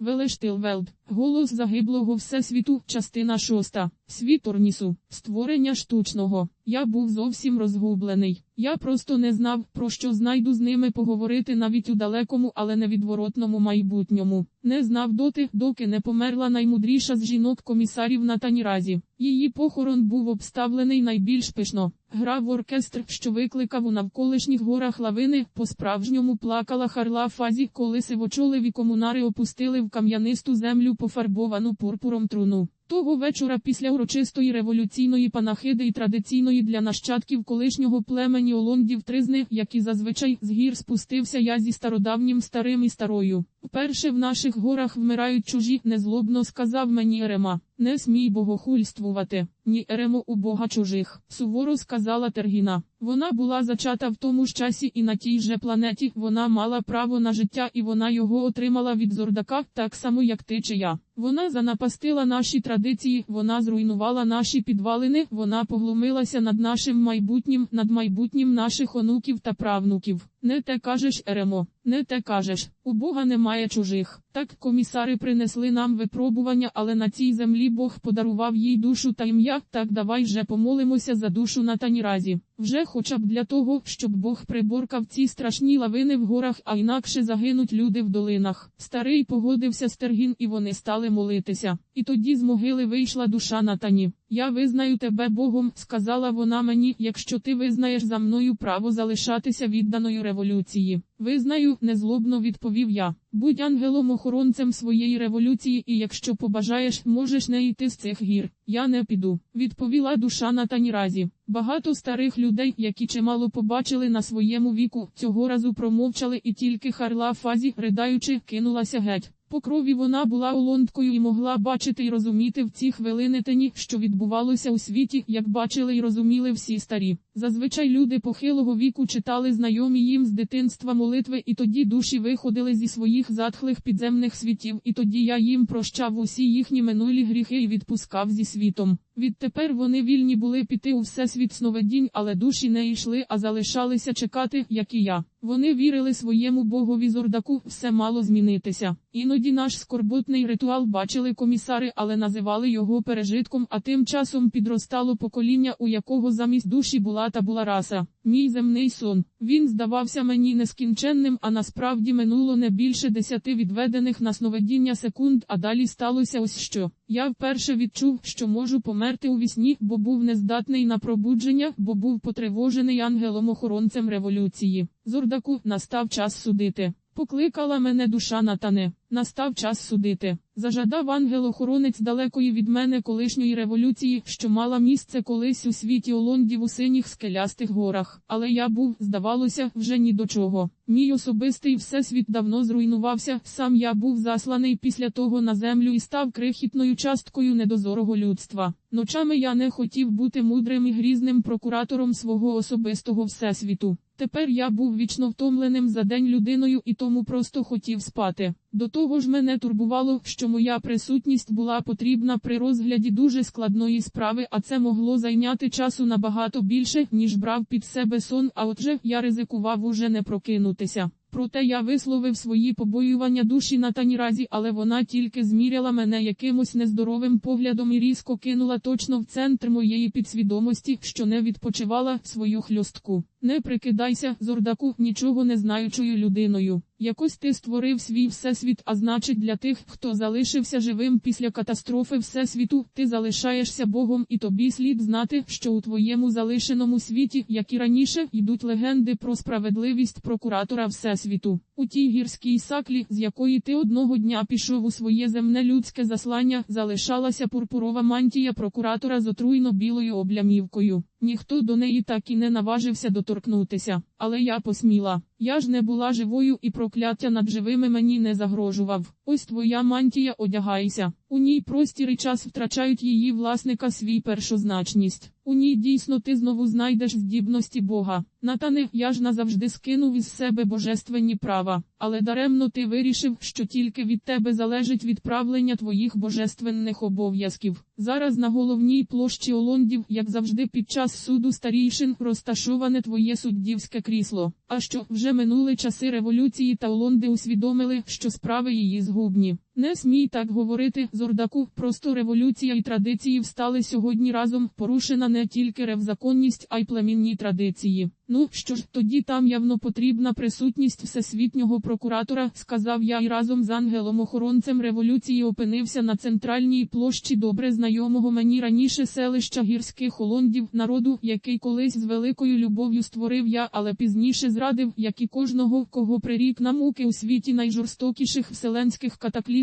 Велештилвелд. Голос загиблого Всесвіту, частина шоста. Світ Орнісу. Створення штучного. Я був зовсім розгублений. Я просто не знав, про що знайду з ними поговорити навіть у далекому, але невідворотному майбутньому. Не знав доти, доки не померла наймудріша з жінок комісарів на Таніразі. Її похорон був обставлений найбільш пишно. Грав оркестр, що викликав у навколишніх горах лавини, по-справжньому плакала харла фазі, коли сивочолеві комунари опустили в кам'янисту землю пофарбовану пурпуром труну. Того вечора після урочистої революційної панахиди і традиційної для нащадків колишнього племені Олондів тризни, як і зазвичай з гір спустився я зі стародавнім старим і старою. Вперше в наших горах вмирають чужі, незлобно сказав мені Ерема. Не смій богохульствувати, ні Еремо у бога чужих, суворо сказала Тергіна. Вона була зачата в тому ж часі і на тій же планеті вона мала право на життя і вона його отримала від Зордака, так само як ти чи я. Вона занапастила наші традиції, вона зруйнувала наші підвалини, вона поглумилася над нашим майбутнім, над майбутнім наших онуків та правнуків. Не те кажеш, Еремо, не те кажеш. У Бога немає чужих. Так комісари принесли нам випробування, але на цій землі Бог подарував їй душу та ім'я. Так давай вже помолимося за душу на Таніразі. Вже хоча б для того, щоб Бог приборкав ці страшні лавини в горах, а інакше загинуть люди в долинах. Старий погодився Стергін, і вони стали молитися. І тоді з могили вийшла душа Натані. Я визнаю тебе Богом, сказала вона мені, якщо ти визнаєш за мною право залишатися відданою революції. Визнаю, незлобно відповів я. Будь ангелом-охоронцем своєї революції, і якщо побажаєш, можеш не йти з цих гір. Я не піду, відповіла душа на Таніразі. Багато старих людей, які чимало побачили на своєму віку, цього разу промовчали і тільки Харла Фазі, ридаючи, кинулася геть. По крові вона була олонткою і могла бачити і розуміти в ці хвилини тені, що відбувалося у світі, як бачили і розуміли всі старі. Зазвичай люди похилого віку читали знайомі їм з дитинства молитви, і тоді душі виходили зі своїх затхлих підземних світів, і тоді я їм прощав усі їхні минулі гріхи і відпускав зі світом. Відтепер вони вільні були піти у всесвіт сновидінь, але душі не йшли, а залишалися чекати, як і я. Вони вірили своєму богові зордаку, все мало змінитися. Іноді наш скорботний ритуал бачили комісари, але називали його пережитком, а тим часом підростало покоління, у якого замість душі була та була раса. Мій земний сон. Він здавався мені нескінченним, а насправді минуло не більше десяти відведених на сновидіння секунд, а далі сталося ось що. Я вперше відчув, що можу померти у вісні, бо був нездатний на пробудження, бо був потривожений ангелом-охоронцем революції. Зордаку настав час судити. Покликала мене душа Натане. Настав час судити. Зажадав ангел-охоронець далекої від мене колишньої революції, що мала місце колись у світі Олондів у синіх скелястих горах. Але я був, здавалося, вже ні до чого. Мій особистий всесвіт давно зруйнувався, сам я був засланий після того на землю і став крихітною часткою недозорого людства. Ночами я не хотів бути мудрим і грізним прокуратором свого особистого всесвіту. Тепер я був вічно втомленим за день людиною і тому просто хотів спати. До того ж мене турбувало, що моя присутність була потрібна при розгляді дуже складної справи, а це могло зайняти часу набагато більше, ніж брав під себе сон, а отже, я ризикував уже не прокинутися. Проте я висловив свої побоювання душі на таніразі, але вона тільки зміряла мене якимось нездоровим поглядом і різко кинула точно в центр моєї підсвідомості, що не відпочивала свою хльостку. Не прикидайся, зордаку, нічого не знаючою людиною. Якось ти створив свій всесвіт, а значить для тих, хто залишився живим після катастрофи Всесвіту, ти залишаєшся Богом, і тобі слід знати, що у твоєму залишеному світі, як і раніше, йдуть легенди про справедливість прокуратора Всесвіту. У тій гірській саклі, з якої ти одного дня пішов у своє земне людське заслання, залишалася пурпурова мантія прокуратора з отруйно білою облямівкою. Ніхто до неї так і не наважився доторкнутися, але я посміла. Я ж не була живою і прокляття над живими мені не загрожував. Ось твоя мантія одягайся. У ній простір і час втрачають її власника свій першозначність. У ній дійсно ти знову знайдеш здібності Бога. Натане, я ж назавжди скинув із себе божественні права, але даремно ти вирішив, що тільки від тебе залежить відправлення твоїх божественних обов'язків. Зараз на головній площі Олондів, як завжди, під час суду старійшин, розташоване твоє суддівське крісло. А що вже минули часи революції та Олонди усвідомили, що справи її згубні. Не смій так говорити, Зордаку, просто революція і традиції встали сьогодні разом, порушена не тільки ревзаконність, а й племінні традиції. Ну, що ж, тоді там явно потрібна присутність всесвітнього прокуратора, сказав я і разом з ангелом-охоронцем революції опинився на центральній площі добре знайомого мені раніше селища гірських олондів, народу, який колись з великою любов'ю створив я, але пізніше зрадив, як і кожного, кого прирік на муки у світі найжорстокіших вселенських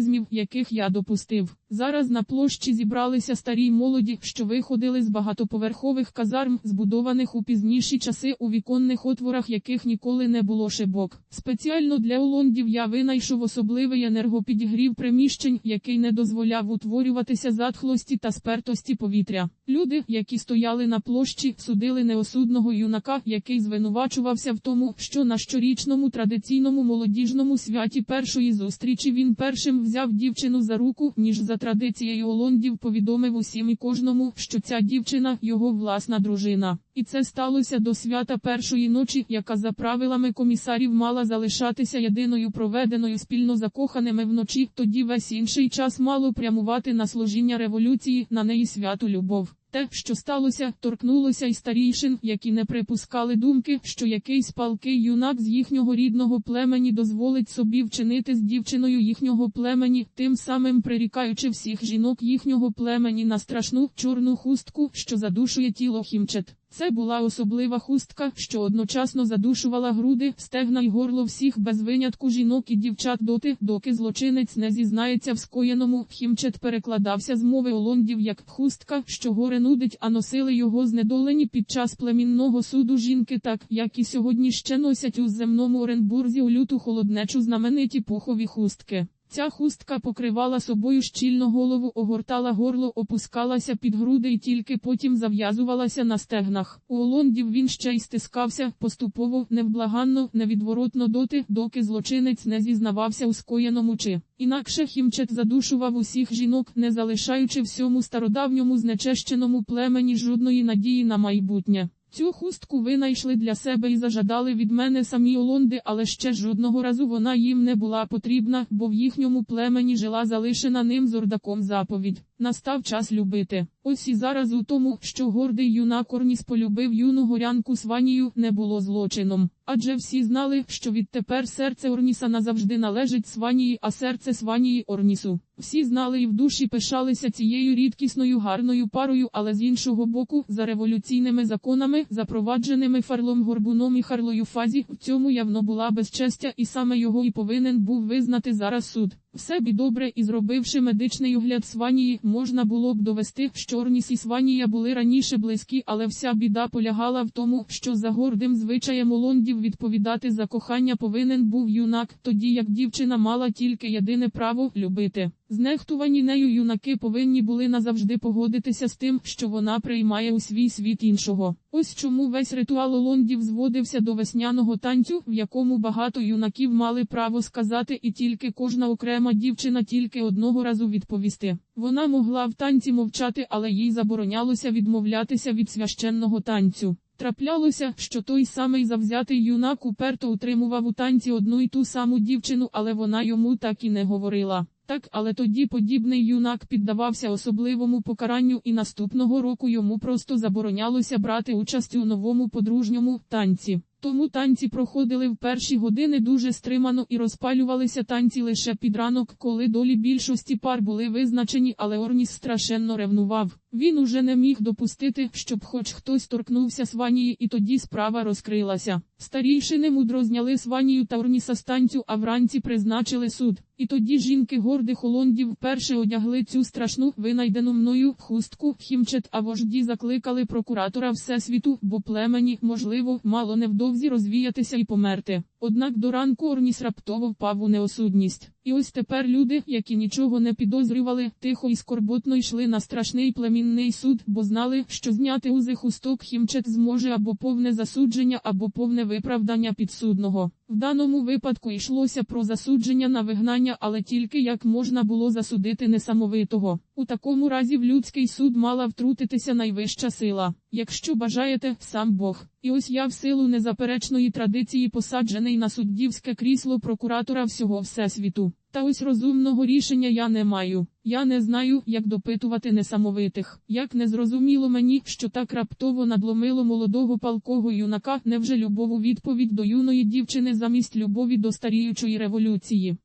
катаклізмів, яких я допустив. Зараз на площі зібралися старі молоді, що виходили з багатоповерхових казарм, збудованих у пізніші часи у віконних отворах, яких ніколи не було шибок. Спеціально для олондів я винайшов особливий енергопідігрів приміщень, який не дозволяв утворюватися затхлості та спертості повітря. Люди, які стояли на площі, судили неосудного юнака, який звинувачувався в тому, що на щорічному традиційному молодіжному святі першої зустрічі він першим взяв дівчину за руку, ніж за традицією олондів повідомив усім і кожному, що ця дівчина його власна дружина. І це сталося до свята першої ночі, яка за правилами комісарів мала залишатися єдиною проведеною спільно закоханими вночі, тоді весь інший час мало прямувати на служіння революції, на неї святу любов. Те, що сталося, торкнулося й старійшин, які не припускали думки, що якийсь палкий юнак з їхнього рідного племені дозволить собі вчинити з дівчиною їхнього племені, тим самим прирікаючи всіх жінок їхнього племені на страшну чорну хустку, що задушує тіло хімчет. Це була особлива хустка, що одночасно задушувала груди, стегна й горло всіх без винятку жінок і дівчат доти, доки злочинець не зізнається в скоєному. Хімчет перекладався з мови олондів як хустка, що горе нудить, а носили його знедолені під час племінного суду жінки, так як і сьогодні ще носять у земному Оренбурзі у люту холоднечу знамениті пухові хустки. Ця хустка покривала собою щільно голову, огортала горло, опускалася під груди і тільки потім зав'язувалася на стегнах. У олондів він ще й стискався поступово, невблаганно, невідворотно доти, доки злочинець не зізнавався у скоєному чи. Інакше хімчет задушував усіх жінок, не залишаючи всьому стародавньому знечещеному племені жодної надії на майбутнє. Цю хустку винайшли для себе і зажадали від мене самі олонди, але ще жодного разу вона їм не була потрібна, бо в їхньому племені жила залишена ним зордаком заповідь. Настав час любити. Ось і зараз у тому, що гордий юнак Орніс полюбив юну горянку Сванію, не було злочином. Адже всі знали, що відтепер серце Орніса назавжди належить Сванії, а серце Сванії Орнісу. Всі знали і в душі пишалися цією рідкісною гарною парою, але з іншого боку, за революційними законами, запровадженими Фарлом Горбуном і Харлою Фазі, в цьому явно була безчестя, і саме його і повинен був визнати зараз суд. Все бі добре, і зробивши медичний огляд Сванії, можна було б довести, що Орніс і Сванія були раніше близькі, але вся біда полягала в тому, що за гордим звичаєм олондів відповідати за кохання повинен був юнак, тоді як дівчина мала тільки єдине право любити. Знехтувані нею юнаки повинні були назавжди погодитися з тим, що вона приймає у свій світ іншого. Ось чому весь ритуал олондів зводився до весняного танцю, в якому багато юнаків мали право сказати, і тільки кожна окрема дівчина тільки одного разу відповісти. Вона могла в танці мовчати, але їй заборонялося відмовлятися від священного танцю. Траплялося, що той самий завзятий юнак уперто утримував у танці одну й ту саму дівчину, але вона йому так і не говорила. Так, але тоді подібний юнак піддавався особливому покаранню, і наступного року йому просто заборонялося брати участь у новому подружньому танці. Тому танці проходили в перші години дуже стримано і розпалювалися танці лише під ранок, коли долі більшості пар були визначені, але Орніс страшенно ревнував. Він уже не міг допустити, щоб хоч хтось торкнувся Сванії, і тоді справа розкрилася. Старійшини мудро зняли Сванію та Орніса з танцю, а вранці призначили суд. І тоді жінки гордих олондів вперше одягли цю страшну винайдену мною хустку хімчет, а вожді закликали прокуратора Всесвіту, бо племені, можливо, мало невдовзі розвіятися і померти. Однак до ранку Орніс раптово впав у неосудність. І ось тепер люди, які нічого не підозрювали, тихо і скорботно йшли на страшний племінний суд, бо знали, що зняти узи хусток хімчет зможе або повне засудження, або повне виправдання підсудного. В даному випадку йшлося про засудження на вигнання, але тільки як можна було засудити несамовитого. У такому разі в людський суд мала втрутитися найвища сила. Якщо бажаєте, сам Бог. І ось я в силу незаперечної традиції посаджений на суддівське крісло прокуратора всього Всесвіту. Та ось розумного рішення я не маю. Я не знаю, як допитувати несамовитих. Як не зрозуміло мені, що так раптово надломило молодого палкого юнака, невже любов у відповідь до юної дівчини замість любові до старіючої революції.